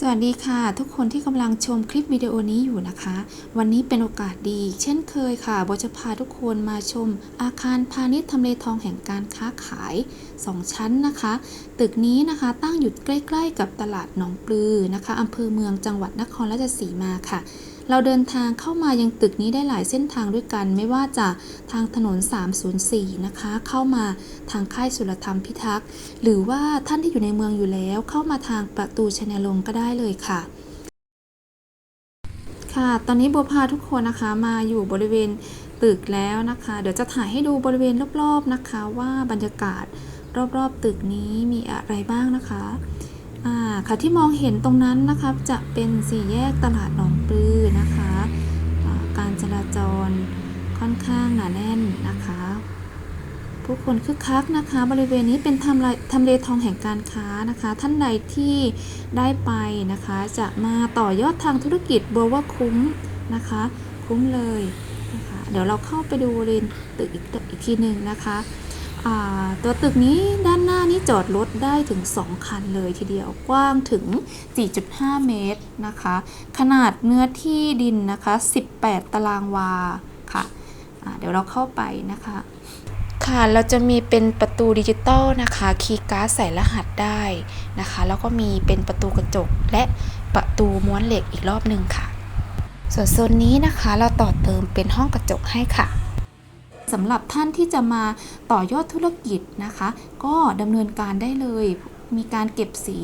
สวัสดีค่ะ ทุกคนที่กำลังชมคลิปวิดีโอนี้อยู่นะคะ วันนี้เป็นโอกาสดี เช่นเคยค่ะโบจะพาทุกคนมาชม อาคารพาณิชย์ทำเลทองแห่งการค้าขาย 2 ชั้นนะคะ ตึกนี้นะคะตั้งอยู่ใกล้ ๆ กับตลาดหนองปลือนะคะอำเภอเมืองจังหวัดนครราชสีมาค่ะ เราเดินทางเข้ามายังตึกนี้ได้หลายเส้นทางด้วยกัน ไม่ว่าจะทางถนน 304 นะคะ เข้ามาทางค่ายสุรธรรมพิทักษ์ หรือว่าท่านที่อยู่ในเมืองอยู่แล้ว เข้ามาทางประตูชนลงก็ได้เลยค่ะค่ะตอนนี้บัวพาทุกคนนะคะมาอยู่บริเวณตึกแล้วนะคะ เดี๋ยวจะถ่ายให้ดูบริเวณรอบๆนะคะ ว่าบรรยากาศรอบๆตึกนี้มีอะไรบ้างนะคะ อ่าค่ะที่มองเห็นตรงนั้นนะคะจะเป็นสี่แยกตลาดหนองปลือนะคะการจราจรค่อนข้างหนาแน่นนะคะผู้คนคึกคักนะคะ บริเวณนี้เป็นทำเลทำเลทองแห่งการค้านะคะ ท่านใดที่ได้ไปนะคะ จะมาต่อยอดทางธุรกิจบัวว่าคุ้มนะคะ คุ้มเลยนะคะเดี๋ยวเราเข้าไปดูบริเวณตึกอีกอีกทีหนึ่งนะคะ ตัวตึกนี้ด้านหน้านี้จอดรถได้ถึง 2 คันเลยทีเดียวกว้างถึง 4.5 เมตรนะคะ ขนาดเนื้อที่ดินนะคะ 18 ตารางวาค่ะอ่าเดี๋ยวเราเข้าไปนะคะ ค่ะเราจะมีเป็นประตูดิจิตอลนะคะ คีย์การ์ดใส่รหัสได้นะคะ แล้วก็มีเป็นประตูกระจกและประตูม้วนเหล็กอีกรอบหนึ่งค่ะ ส่วนโซนนี้นะคะเราต่อเติมเป็นห้องกระจกให้ค่ะ สำหรับท่านที่จะมาต่อยอดธุรกิจนะคะ ก็ดำเนินการได้เลยมีการเก็บสี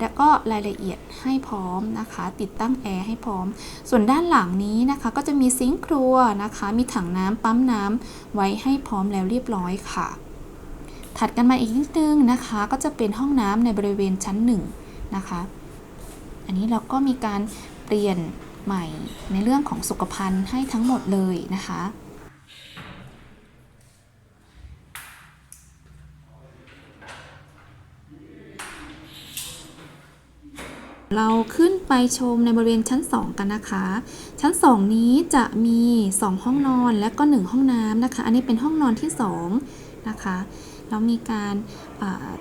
และก็รายละเอียดให้พร้อมนะคะ ติดตั้งแอร์ให้พร้อม ส่วนด้านหลังนี้นะคะ ก็จะมีซิงค์ครัวนะคะ มีถังน้ำปั๊มน้ำไว้ให้พร้อมแล้วเรียบร้อยค่ะ ถัดกันมาอีกนิดนึงนะคะ ก็จะเป็นห้องน้ำในบริเวณชั้นหนึ่งนะคะ อันนี้เราก็มีการเปลี่ยนใหม่ในเรื่องของสุขภัณฑ์ให้ทั้งหมดเลยนะคะ เราขึ้นไปชมในบริเวณชั้น 2 กันนะคะ ชั้น 2 นี้จะมี 2 ห้องนอนและก็ 1 ห้องน้ำนะคะ อันนี้เป็นห้องนอนที่ 2 นะคะแล้วมีการ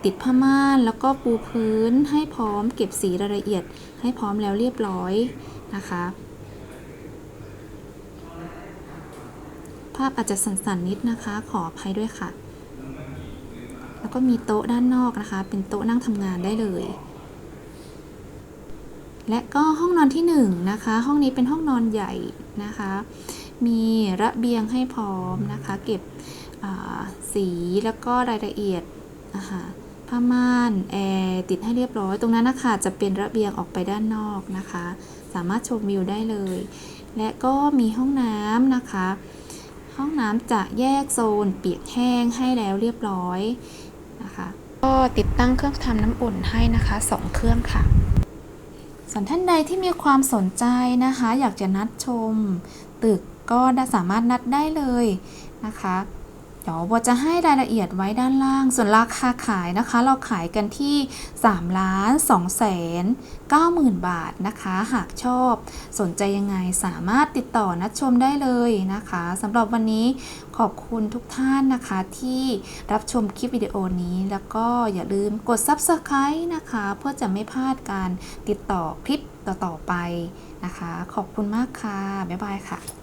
ติดผ้าม่านแล้วก็ปูพื้นให้พร้อมเก็บสีรายละเอียดให้พร้อมแล้วเรียบร้อยนะคะ ภาพอาจจะสั่นๆนิดนะคะขออภัยด้วยค่ะ แล้วก็มีโต๊ะด้านนอกนะคะ เป็นโต๊ะนั่งทำงานได้เลย และก็ห้องนอนที่1นงนะคะ ห้องนี้เป็นห้องนอนใหญ่นะคะ มีระเบียงให้พร้อมนะคะ เก็บสีแล้วก็รายละเอียดนะคะผ้าม่านแอร์ติดให้เรียบร้อย ตรงนั้นนะคะจะเป็นระเบียงออกไปด้านนอกนะคะ สามารถชมวิวได้เลย และก็มีห้องน้ำนะคะ ห้องน้ำจะแยกโซน เปียกแห้งให้แล้วเรียบร้อยนะคะ ก็ติดตั้งเครื่องทำน้ำอุ่นให้นะคะสองเครื่องค่ะ ส่วนท่านใดที่มีความสนใจนะคะ อยากจะนัดชม ตึกก็สามารถนัดได้เลยนะคะ เดี๋ยวโบจะให้รายละเอียดไว้ด้านล่าง ส่วนราคาขายนะคะ เราขายกันที่3ล้าน2แสน9หมื่นบาทนะคะ หากชอบสนใจยังไงสามารถติดต่อนัดชมได้เลยนะคะสำหรับวันนี้ขอบคุณทุกท่านนะคะที่รับชมคลิปวิดีโอนี้ แล้วก็อย่าลืมกด Subscribe นะคะ เพื่อจะไม่พลาดการติดต่อคลิปต่อๆไปนะคะ ขอบคุณมากค่ะ บ๊ายบายค่ะ